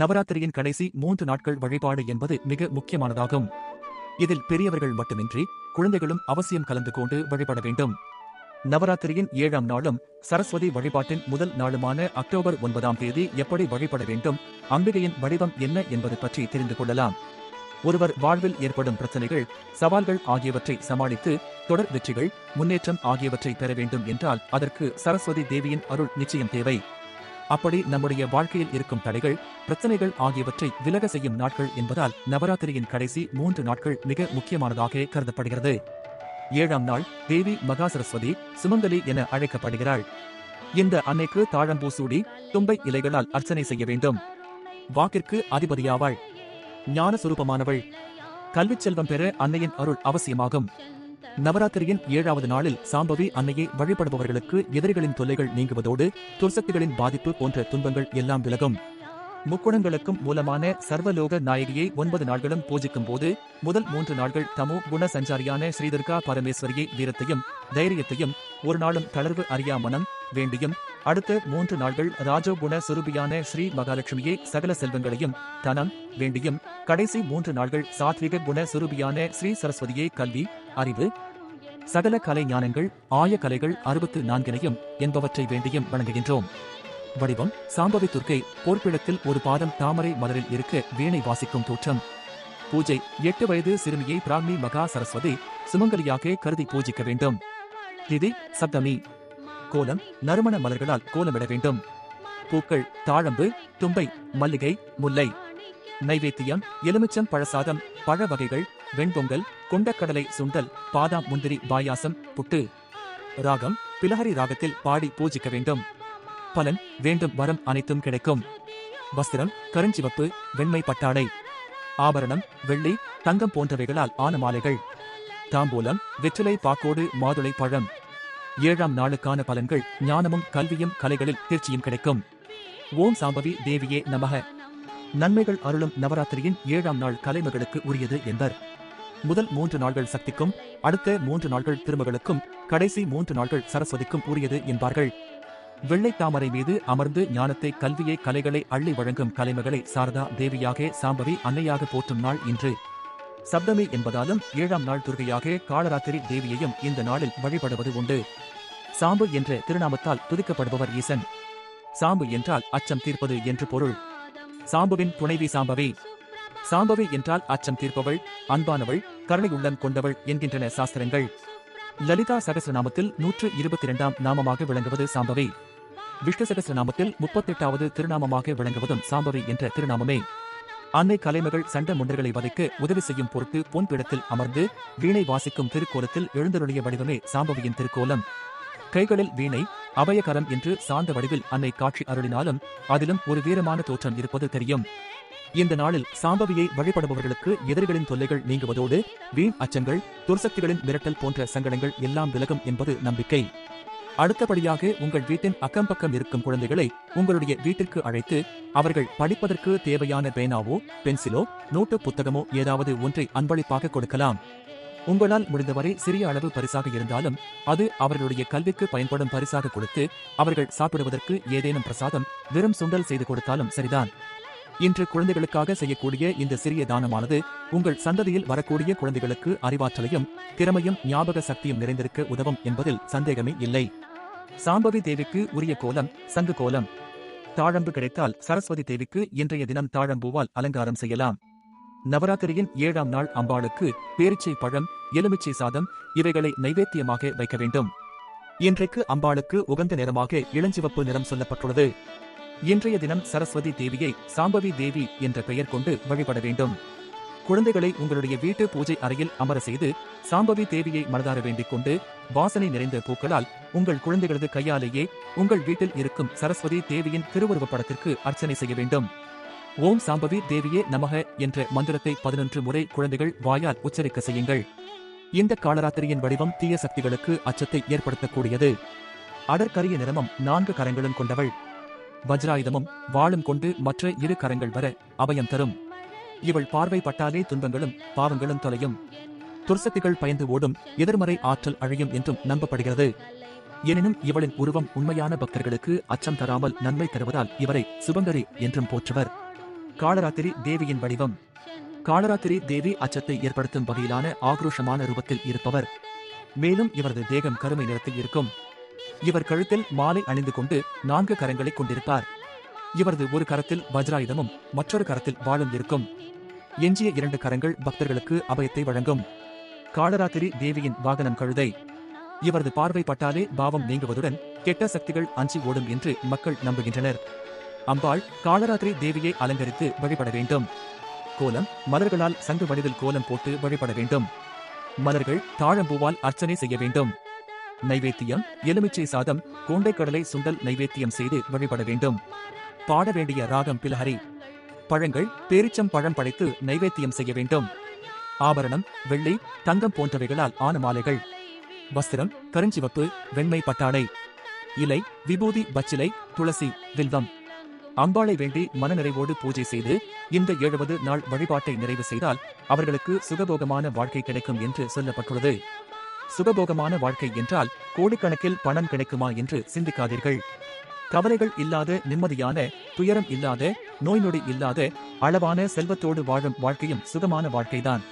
நவராத்திரியின் கடைசி மூன்று நாட்கள் வழிபாடு என்பது மிக முக்கியமானதாகும். இதில் பெரியவர்கள் மட்டுமின்றி குழந்தைகளும் அவசியம் கலந்து கொண்டு வழிபட வேண்டும். நவராத்திரியின் ஏழாம் நாளும் சரஸ்வதி வழிபாட்டின் முதல் நாளுமான அக்டோபர் ஒன்பதாம் தேதி எப்படி வழிபட வேண்டும் அம்பிகையின் வடிவம் என்ன என்பது பற்றி தெரிந்து கொள்ளலாம். ஒருவர் வாழ்வில் ஏற்படும் பிரச்சனைகள் சவால்கள் ஆகியவற்றை சமாளித்து தொடர் வெற்றிகள் முன்னேற்றம் ஆகியவற்றை பெற வேண்டும் என்றால் அதற்கு சரஸ்வதி தேவியின் அருள் நிச்சயம் தேவை. அப்படி நம்முடைய வாழ்க்கையில் இருக்கும் தடைகள் பிரச்சனைகள் ஆகியவற்றை விலக செய்யும் நாட்கள் என்பதால் நவராத்திரியின் கடைசி மூன்று நாட்கள் மிக முக்கியமானதாக கருதப்படுகிறது. ஏழாம் நாள் தேவி மகா சரஸ்வதி சுமங்கலி என அழைக்கப்படுகிறாள். இந்த அன்னைக்கு தாழம்பூ சூடி தும்பை இலைகளால் அர்ச்சனை செய்ய வேண்டும். வாக்கிற்கு அதிபதியாவாள். ஞான சுரூபமானவள் கல்விச் செல்வம் பெற அன்னையின் அருள் அவசியமாகும். நவராத்திரியின் ஏழாவது நாளில் சாம்பவி அன்னையை வழிபடுபவர்களுக்கு எதிரிகளின் தொல்லைகள் நீங்குவதோடு துர்சக்திகளின் பாதிப்பு போன்ற துன்பங்கள் எல்லாம் விலகும். முக்குணங்களுக்கும் மூலமான சர்வலோக நாயகியை ஒன்பது நாட்களும் பூஜிக்கும் போது முதல் மூன்று நாட்கள் தமோ குண சஞ்சாரியான ஸ்ரீதர்கா பரமேஸ்வரியை வீரத்தையும் தைரியத்தையும் ஒரு நாளும் தளர்வு அறியா மனம் வேண்டியும் அடுத்த மூன்று நாட்கள் ராஜோகுண சுரூபியான ஸ்ரீ மகாலட்சுமியை சகல செல்வங்களையும் தனம் வேண்டியும் கடைசி மூன்று நாட்கள் சாத்விக குண சுரூபியான ஸ்ரீ சரஸ்வதியை கல்வி அறிவு சகல கலை ஞானங்கள் ஆய கலைகள் அறுபத்து நான்கினையும் என்பவற்றை வேண்டியும் வணங்குகின்றோம் வடிவம் சாம்பவி துர்க்கை போர்ப்பிடத்தில் ஒரு பாதம் தாமரை மலரில் இருக்க வீணை வாசிக்கும் தோற்றம். பூஜை எட்டு வயது சிறுமியை பிராமி மகா சரஸ்வதி சுமங்கலியாக கருதி பூஜிக்க வேண்டும். திதி சப்தமி. கோலம் நறுமண மலர்களால் கோலமிட வேண்டும். பூக்கள் தாழம்பு தும்பை மல்லிகை முல்லை. நைவேத்தியம் எலுமிச்சம் பழசாதம் பழ வகைகள் வெண்பொங்கல் கொண்டக்கடலை சுண்டல் பாதாம் முந்திரி பாயாசம் புட்டு. ராகம் பிலஹரி ராகத்தில் பாடி பூஜிக்க வேண்டும். பலன் வேண்டும் வரம் அனைத்தும் கிடைக்கும். வஸ்திரம் கருஞ்சிவப்பு வெண்மை பட்டாடை. ஆபரணம் வெள்ளி தங்கம் போன்றவைகளால் ஆன மாலைகள். தாம்பூலம் வெற்றிலை பாக்கோடு மாதுளை பழம். ஏழாம் நாளுக்கான பலன்கள் ஞானமும் கல்வியும் கலைகளில் தேர்ச்சியும் கிடைக்கும். ஓம் சாம்பவி தேவியே நமக. நன்மைகள் அருளும் நவராத்திரியின் ஏழாம் நாள் கலைமகளுக்கு உரியது என்பர். முதல் மூன்று நாள்கள் சக்திக்கும் அடுத்த மூன்று நாள்கள் திருமகளுக்கும் கடைசி மூன்று நாள்கள் சரஸ்வதிக்கும் உரியது என்பார்கள். வெள்ளை தாமரை மீது அமர்ந்து ஞானத்தை கல்வியை கலைகளை அள்ளி வழங்கும் கலைமகளை சாரதா தேவியாக சாம்பவி அன்னையாக போற்றும் நாள் இன்று. சப்தமி என்பதாலும் ஏழாம் நாள் துர்கையாக காலராத்திரி தேவியையும் இந்த நாளில் வழிபடுவது உண்டு. சாம்பு என்ற திருநாமத்தால் துதிக்கப்படுபவர் ஈசன். சாம்பு என்றால் அச்சம் தீர்ப்பது என்று பொருள். சாம்புவின் துணைவி சாம்பவி. சாம்பவி என்றால் அச்சம் தீர்ப்பவள் அன்பானவள் கருணை உள்ளம் கொண்டவள் என்கின்றன சாஸ்திரங்கள். லலிதா சகசிரநாமத்தில் நூற்று இருபத்தி இரண்டாம் நாமமாக விளங்குவது சாம்பவி. விஷ்ணு சகசிரநாமத்தில் முப்பத்தெட்டாவது திருநாமமாக விளங்குவதும் சாம்பவி என்ற திருநாமமே. அன்னை கலைமகள் சண்ட முண்டர்களை வதைக்க உதவி செய்யும் பொருட்டு பொன்பிடத்தில் அமர்ந்து வீணை வாசிக்கும் திருக்கோலத்தில் எழுந்தருளிய வடிவமே சாம்பவியின் திருக்கோலம். கைகளில் வீணை அபயகரம் என்று சார்ந்த வடிவில் அன்னை காட்சி அருளினாலும் அதிலும் ஒரு வீரமான தோற்றம் இருப்பது தெரியும். இந்த நாளில் சாம்பவியை வழிபடுபவர்களுக்கு எதிரிகளின் தொல்லைகள் நீங்குவதோடு வீண் அச்சங்கள் துர்சக்திகளின் மிரட்டல் போன்ற சங்கடங்கள் எல்லாம் விலகும் என்பது நம்பிக்கை. அடுத்தபடியாக உங்கள் வீட்டின் அக்கம் பக்கம் இருக்கும் குழந்தைகளை உங்களுடைய வீட்டிற்கு அழைத்து அவர்கள் படிப்பதற்கு தேவையான பேனாவோ பென்சிலோ நோட்டு புத்தகமோ ஏதாவது ஒன்றை அன்பளிப்பாக கொடுக்கலாம். உங்களால் முடிந்தவரை சிறிய அளவு பரிசாக இருந்தாலும் அது அவர்களுடைய கல்விக்கு பயன்படும் பரிசாக கொடுத்து அவர்கள் சாப்பிடுவதற்கு ஏதேனும் பிரசாதம் வெறும் சுண்டல் செய்து கொடுத்தாலும் சரிதான். இன்று குழந்தைகளுக்காக செய்யக்கூடிய இந்த சிறிய தானமானது உங்கள் சந்ததியில் வரக்கூடிய குழந்தைகளுக்கு அறிவாற்றலையும் திறமையும் ஞாபக சக்தியும் நிறைந்திருக்க உதவும் என்பதில் சந்தேகமே இல்லை. சாம்பவி தேவிக்கு உரிய கோலம் சங்கு கோலம். தாழம்பு கிடைத்தால் சரஸ்வதி தேவிக்கு இன்றைய தினம் தாழம்பூவால் அலங்காரம் செய்யலாம். நவராத்திரியின் ஏழாம் நாள் அம்பாளுக்கு பேரிச்சை பழம் எலுமிச்சை சாதம் இவைகளை நைவேத்தியமாக வைக்க வேண்டும். இன்றைக்கு அம்பாளுக்கு உகந்த நிறமாக இளஞ்சிவப்பு நிறம் சொல்லப்பட்டுள்ளது. இன்றைய தினம் சரஸ்வதி தேவியை சாம்பவி தேவி என்ற பெயர் கொண்டு வழிபட வேண்டும். குழந்தைகளை உங்களுடைய வீட்டு பூஜை அறையில் அமர செய்து சாம்பவி தேவியை மனதார வேண்டிக் கொண்டு வாசனை நிறைந்த பூக்களால் உங்கள் குழந்தைகளது கையாலேயே உங்கள் வீட்டில் இருக்கும் சரஸ்வதி தேவியின் திருவுருவப் படத்திற்கு அர்ச்சனை செய்ய வேண்டும். ஓம் சாம்பவி தேவியே நமக என்ற மந்திரத்தை பதினொன்று முறை குழந்தைகள் வாயால் உச்சரிக்க செய்யுங்கள். இந்த காலராத்திரியின் வடிவம் தீய சக்திகளுக்கு அச்சத்தை ஏற்படுத்தக்கூடியது. அடற்கரிய நிறமும் நான்கு கரங்களும் கொண்டவள். வஜ்ராயுதமும் வாழும் கொண்டு மற்ற இரு கரங்கள் வர அபயம் தரும். இவள் பார்வை பட்டாலே துன்பங்களும் பாவங்களும் தொலையும். துர்சக்திகள் பயந்து ஓடும் எதிர்மறை ஆற்றல் அழியும் என்றும் நம்பப்படுகிறது. எனினும் இவளின் உருவம் உண்மையான பக்தர்களுக்கு அச்சம் தராமல் நன்மை தருவதால் இவரை சுபங்கரி என்றும் போற்றுவர். காளராத்திரி தேவியின் வடிவம். காளராத்திரி தேவி அச்சத்தை ஏற்படுத்தும் வகையிலான ஆக்ரோஷமான ரூபத்தில் இருப்பவர். மேலும் இவரது தேகம் கருமை நிறத்தில் இருக்கும். இவர் கழுத்தில் மாலை அணிந்து கொண்டு நான்கு கரங்களை கொண்டிருப்பார். இவரது ஒரு கரத்தில் வஜ்ராயுதமும் மற்றொரு கரத்தில் வாழும் இருக்கும். எஞ்சிய இரண்டு கரங்கள் பக்தர்களுக்கு அபயத்தை வழங்கும். காலராத்திரி தேவியின் வாகனம் கழுதை. இவரது பார்வை பட்டாலே பாவம் நீங்குவதுடன் கெட்ட சக்திகள் அஞ்சி ஓடும் என்று மக்கள் நம்புகின்றனர். அம்பாள் காலராத்திரி தேவியை அலங்கரித்து வழிபட வேண்டும். கோலம் மலர்களால் சங்கு வடிவில் கோலம் போட்டு வழிபட வேண்டும். மலர்கள் தாழம்பூவால் அர்ச்சனை செய்ய வேண்டும். நைவேத்தியம் எலுமிச்சை சாதம் கோண்டைக்கடலை சுண்டல் நைவேத்தியம் செய்து வழிபட வேண்டும். பாட வேண்டிய ராகம் பிலஹரி. பழங்கள் பேரிச்சம் பழம் படைத்து நைவேத்தியம் செய்ய வேண்டும். ஆபரணம் வெள்ளி தங்கம் போன்றவைகளால் ஆன மாலைகள். வஸ்திரம் கருஞ்சிவப்பு வெண்மை பட்டாடை. இலை விபூதி பச்சிலை துளசி வில்வம். அம்பாளை வேண்டி மனநிறைவோடு பூஜை செய்து இந்த எழுபது நாள் வழிபாட்டை நிறைவு செய்தால் அவர்களுக்கு சுகபோகமான வாழ்க்கை கிடைக்கும் என்று சொல்லப்பட்டுள்ளது. சுகபோகமான வாழ்க்கை என்றால் கோடிக்கணக்கில் பணம் கிடைக்குமா என்று சிந்திக்காதீர்கள். கவலைகள் இல்லாத நிம்மதியான துயரம் இல்லாத நோய் நொடி இல்லாத அளவான செல்வத்தோடு வாழும் வாழ்க்கையும் சுகமான வாழ்க்கைதான்.